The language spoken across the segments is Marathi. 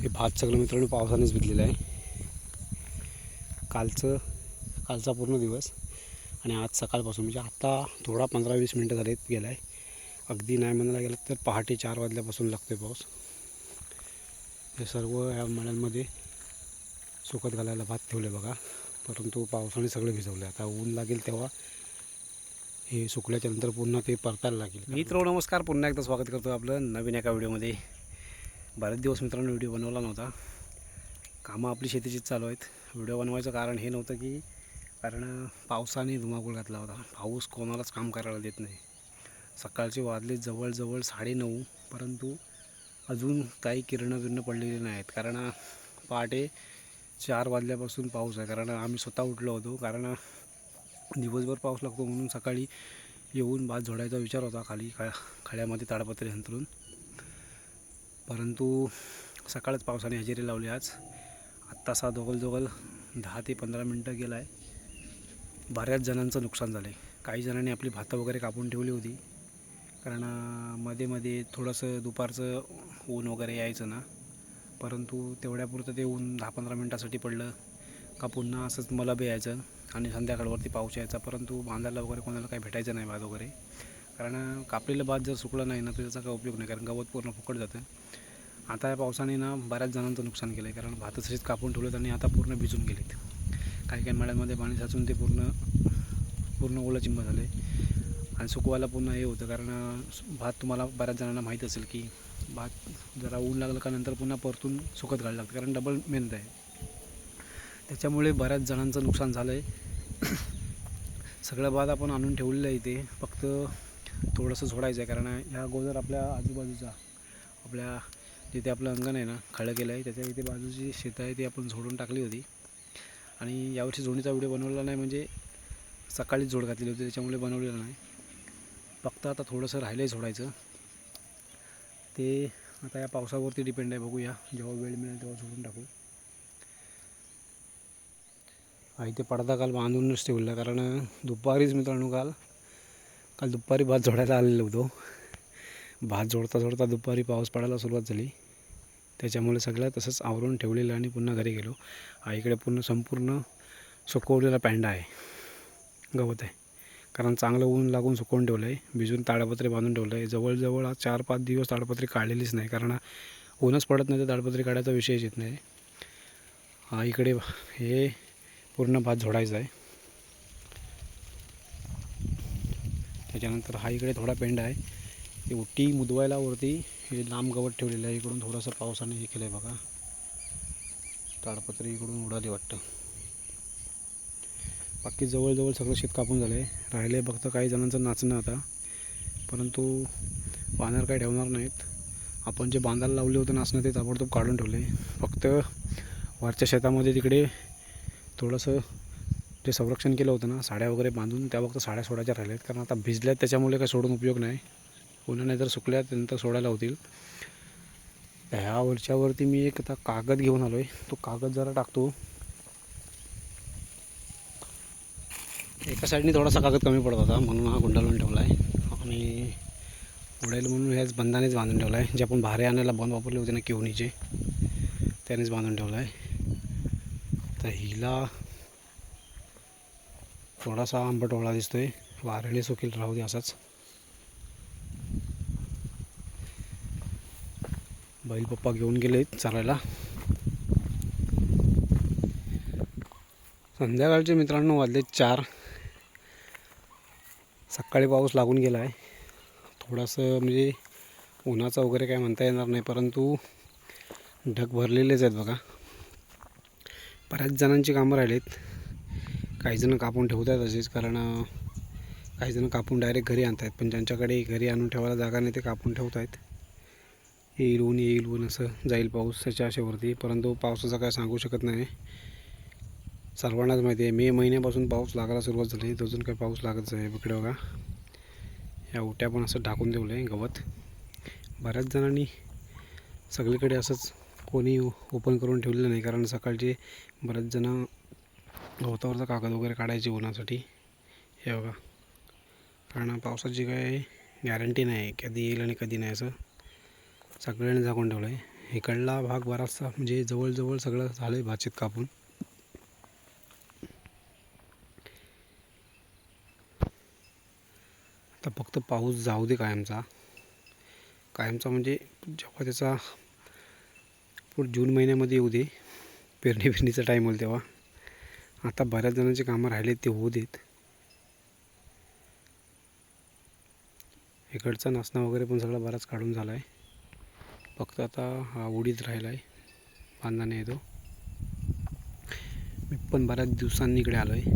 हे भात सगळं मित्रांनो पावसानेच भिजलेलं आहे. कालचं कालचा पूर्ण दिवस आणि आज सकाळपासून म्हणजे आता थोडा पंधरा वीस मिनटं झालेत गेला आहे अगदी नाही म्हणायला गेलं तर पहाटे चार वाजल्यापासून लागतो आहे पाऊस. हे सर्व ह्या मळ्यांमध्ये सुकत घालायला भात ठेवले बघा. परंतु पावसाने सगळं भिजवलं आता ऊन लागेल तेव्हा हे सुकल्याच्या नंतर पुन्हा ते परतायला लागेल. मित्र नमस्कार. पुन्हा एकदा स्वागत करतो आपलं नवीन एका व्हिडिओमध्ये. बरेच दिवस मित्रांनो व्हिडिओ बनवला नव्हता. कामं आपली शेतीचीच चालू आहेत. व्हिडिओ बनवायचं कारण हे नव्हतं की कारण पावसाने धुमाकूळ घातला होता. पाऊस कोणालाच काम करायला देत नाही. सकाळचे वाजले जवळजवळ साडेनऊ परंतु अजून काही किरणं बिरणं पडलेली नाहीत. कारण पहाटे चार वाजल्यापासून पाऊस आहे. कारण आम्ही स्वतः उठलो होतो. कारण दिवसभर पाऊस लागतो म्हणून सकाळी येऊन भात झोडायचा विचार होता खाली खा खड्यामध्ये ताडपत्री अंतरून परंतु सकाळच पावसाने हजेरी लावली आज. आत्ता सा दोघल दहा ते पंधरा मिनटं गेला आहे बऱ्याच जणांचं नुकसान झालं आहे काही जणांनी आपली भातं वगैरे कापून ठेवली होती. कारण मध्ये मध्ये थोडंसं दुपारचं ऊन वगैरे यायचं ना. परंतु तेवढ्यापुरतं ते ऊन दहा पंधरा मिनटासाठी पडलं. का पुन्हा असंच मला बी यायचं आणि संध्याकाळवरती पाऊस यायचा. परंतु बांधायला वगैरे कोणाला काही भेटायचं नाही भात वगैरे. कारण कापलेलं भात जर सुकलं नाही ना तर त्याचा काही उपयोग नाही कारण गवत पूर्ण फुकट जातं. आता या पावसाने ना बऱ्याच जणांचं नुकसान केलं आहे कारण भात तसेच कापून ठेवलेत आणि आता पूर्ण भिजून गेलेत. काही काही मळ्यांमध्ये पाणी साचून ते पूर्ण पूर्ण ओलं चिंब झाले आणि सुकवायला पुन्हा हे होतं कारण भात तुम्हाला बऱ्याच जणांना माहीत असेल की भात जरा ऊन लागलं का नंतर पुन्हा परतून सुकत घालायला लागतं कारण डबल मेहनत आहे. त्याच्यामुळे बऱ्याच जणांचं नुकसान झालं आहे सगळं भात आपण आणून ठेवलेलं आहे इथे फक्त थोडंसं झोडायचं आहे कारण ह्या अगोदर आपल्या आजूबाजूचा आपल्या जिथे आपलं अंगण आहे ना खळं केलं आहे त्याच्या इथे बाजूची शेतं आहे ती आपण झोडून टाकली होती. आणि यावर्षी झोडीचा व्हिडिओ बनवला नाही म्हणजे सकाळीच झोड घातली होती त्याच्यामुळे बनवलेलं नाही. फक्त आता थोडंसं राहिलं आहे झोडायचं. ते आता या पावसावरती डिपेंड आहे बघूया जेव्हा वेळ मिळेल तेव्हा झोडून टाकू. हा इथे पडदा काल बांधूनच ठेवला कारण दुपारीच मित्रांनो काल काल दुपारी भात झोडायला आलेलो होतो. भात झोडता झोडता दुपारी पाऊस पडायला सुरुवात झाली. त्याच्यामुळे सगळं तसंच आवरून ठेवलेलं आणि पुन्हा घरी गेलो. हा इकडे पूर्ण संपूर्ण सुकवलेला पॅन्डा आहे. गवत आहे. कारण चांगलं ऊन लागून सुकवून ठेवलं आहे भिजून ताडपत्री बांधून ठेवलं आहे जवळजवळ आज चार पाच दिवस ताडपत्री काढलेलीच नाही. कारण ऊनच पडत नाही तर ताडपत्री काढायचा विषयच येत नाही. हा इकडे हे पूर्ण भात झोडायचा आहे. त्याच्यानंतर हा इकडे थोडा पेंड आहे. ते उटी मुदवायला वरती हे लांब गवत ठेवलेलं आहे. इकडून थोडंसं पावसाने हे केलं आहे बघा. ताडपत्री इकडून उडाली वाटतं. बाकी जवळजवळ सगळं शेत कापून झालं आहे राहिले फक्त काही जणांचं नाचणं आता. परंतु वानर काही ठेवणार नाहीत. आपण जे बांधायला लावले होते नाचणं ते ताबडतोब काढून ठेवले. फक्त वरच्या शेतामध्ये तिकडे थोडंसं जे संरक्षण केलं होतं ना साड्या वगैरे बांधून त्या फक्त साड्या सोडायच्या राहिल्या आहेत. कारण आता भिजल्यात त्याच्यामुळे काही सोडून उपयोग नाही. उन्हाने जर सुकल्या नंतर सोडायला होतील. ह्या वरच्यावरती मी एक आता कागद घेऊन आलो आहे तो कागद जरा टाकतो. एका साईडने थोडासा कागद कमी पडत होता म्हणून हा गुंडाळून ठेवला आहे आणि उडेल म्हणून ह्याच बंधानेच बांधून ठेवला आहे जे आपण भारे आणायला बंद वापरले होते ना किवणीचे त्यानेच बांधून ठेवला आहे तर हिला थोडासा आंबट ओळा दिसतोय. वारणे सुकील राहू दे असाच. बैल पप्पा घेऊन गेले चालायला. संध्याकाळचे मित्रांनो वाजले चार. सकाळी पाऊस लागून गेला आहे थोडंसं म्हणजे उन्हाचा वगैरे काय म्हणता येणार नाही परंतु ढग भरलेलेच आहेत बघा. बऱ्याच जणांची कामं राहिलेत. काहीजणं कापून ठेवतात असेच कारण काहीजणं काही कापून डायरेक्ट घरी आणत आहेत पण ज्यांच्याकडे घरी आणून ठेवायला जागा नाही ते कापून ठेवत आहेत येईल ऊन येईल ऊन असं जाईल पाऊस त्याच्या आशेवरती. परंतु पावसाचं काय सांगू शकत नाही. सर्वांनाच माहिती आहे मे महिन्यापासून पाऊस लागायला सुरुवात झाली. अजून काही पाऊस लागत आहे इकडे बघा. या उट्या पण असं ढाकून ठेवलं आहे गवत. बऱ्याच जणांनी सगळीकडे असंच कोणी ओपन करून ठेवलेलं नाही. कारण सकाळचे बरेच जणं गवतावरचा कागद वगैरे काढायचे उन्हासाठी. हे बघा. कारण पावसाची काय गॅरंटी नाही कधी येईल आणि कधी नाही असं सगळ्यांनी झाकून ठेवलं आहे इकडला भाग बराचसा म्हणजे जवळजवळ सगळं झालं आहे भातशेत कापून. आता फक्त पाऊस जाऊ दे कायमचा. कायमचा म्हणजे जेव्हा त्याचा पुढं जून महिन्यामध्ये येऊ दे पेरणी पेरणीचा टाईम होईल तेव्हा. आता बऱ्याच जणांची कामं राहिले ते होऊ देत. इकडचा नाचणं वगैरे पण सगळा बराच काढून झाला आहे फक्त आता हा उडीत राहिला आहे बांधाने येतो. मी पण बऱ्याच दिवसांनी इकडे आलो आहे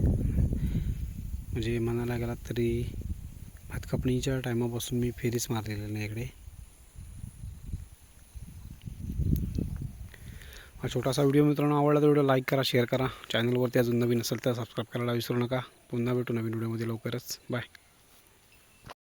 म्हणजे म्हणायला गेला तरी भात कापणीच्या टायमापासून मी फेरीच मारलेली नाही इकडे. हा छोटासा व्हिडिओ मित्रांनो आवडला तर व्हिडिओ लाईक करा शेअर करा. चॅनलवरती अजून नवीन असेल तर सबस्क्राईब करायला विसरू नका. पुन्हा भेटू नवीन व्हिडिओमध्ये लवकरच. बाय